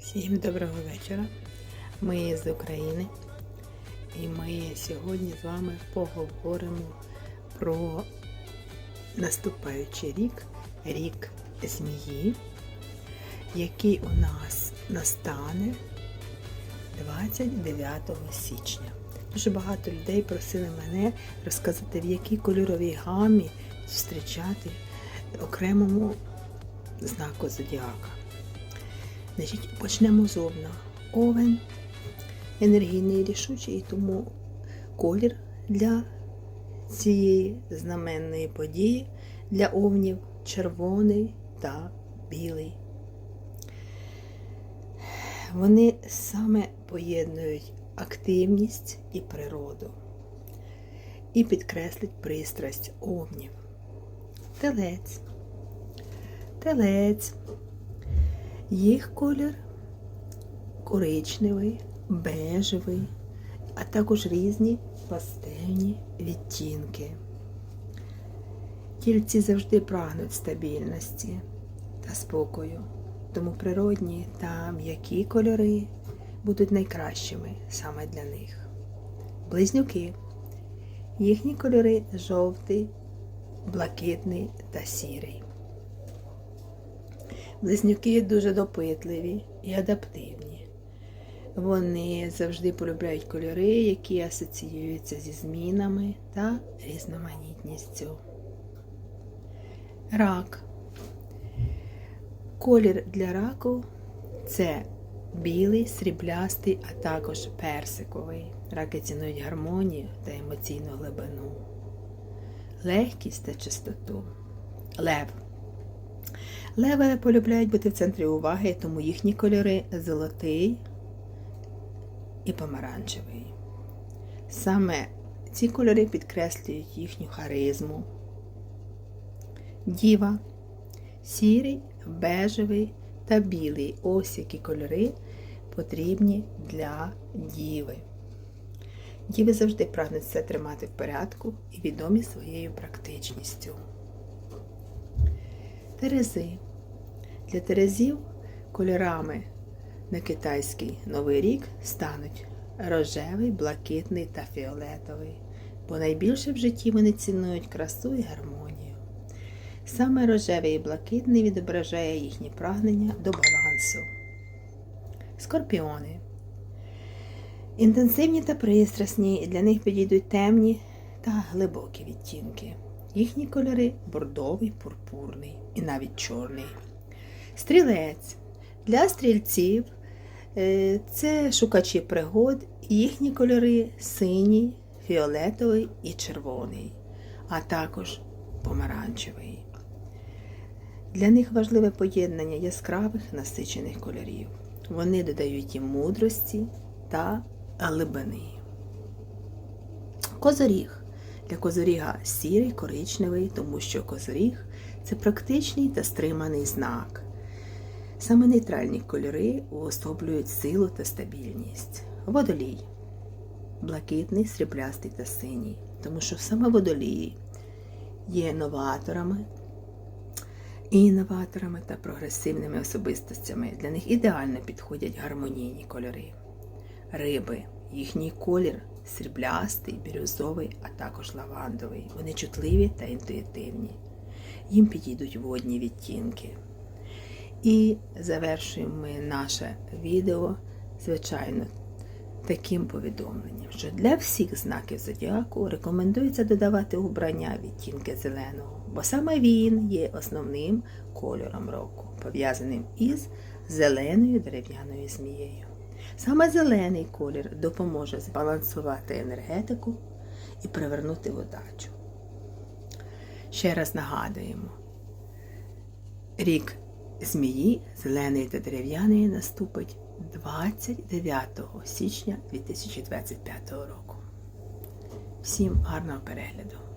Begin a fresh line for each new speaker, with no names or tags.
Всім доброго вечора. Ми з України. І ми сьогодні з вами поговоримо про наступаючий рік, рік змії, який у нас настане 29 січня. Дуже багато людей просили мене розказати, в якій кольоровій гамі зустрічати окремому знаку зодіака. Значить, почнемо з овна. Овен енергійний рішучий, і тому колір для цієї знаменної події для овнів червоний та білий. Вони саме поєднують активність і природу і підкреслять пристрасть овнів. Телець. Телець. Їх колір коричневий, бежевий, а також різні пастельні відтінки. Тільці завжди прагнуть стабільності та спокою, тому природні та м'які кольори будуть найкращими саме для них. Близнюки. Їхні кольори жовтий, блакитний та сірий. Близнюки дуже допитливі і адаптивні. Вони завжди полюбляють кольори, які асоціюються зі змінами та різноманітністю. Рак. Колір для раку це білий, сріблястий, а також персиковий. Раки цінують гармонію та емоційну глибину, легкість та чистоту. Лев. Леви полюбляють бути в центрі уваги, тому їхні кольори золотий і помаранчевий. Саме ці кольори підкреслюють їхню харизму. Діва, сірий, бежевий та білий. Ось які кольори потрібні для діви. Діви завжди прагнуть все тримати в порядку і відомі своєю практичністю. Терези. Для терезів кольорами на китайський Новий рік стануть рожевий, блакитний та фіолетовий, бо найбільше в житті вони цінують красу і гармонію. Саме рожевий і блакитний відображає їхні прагнення до балансу. Скорпіони. Інтенсивні та пристрасні, для них підійдуть темні та глибокі відтінки. Їхні кольори бордовий, пурпурний і навіть чорний. Стрілець. Для стрільців е, це шукачі пригод, їхні кольори синій, фіолетовий і червоний, а також помаранчевий. Для них важливе поєднання яскравих насичених кольорів. Вони додають їм мудрості та глибини. Козоріг. Для козоріга сірий, коричневий, тому що козоріг це практичний та стриманий знак. Саме нейтральні кольори уособлюють силу та стабільність. Водолій блакитний, сріблястий та синій, тому що саме водолії є новаторами, інноваторами та прогресивними особистостями. Для них ідеально підходять гармонійні кольори. Риби, їхній колір сріблястий, бірюзовий, а також лавандовий. Вони чутливі та інтуїтивні. Їм підійдуть водні відтінки. І завершуємо ми наше відео, звичайно, таким повідомленням, що для всіх знаків зодіаку рекомендується додавати убрання відтінки зеленого, бо саме він є основним кольором року, пов'язаним із зеленою дерев'яною змією. Саме зелений колір допоможе збалансувати енергетику і привернути удачу. Ще раз нагадуємо, рік змії, зелений та дерев'яний наступить 29 січня 2025 року. Всім гарного перегляду!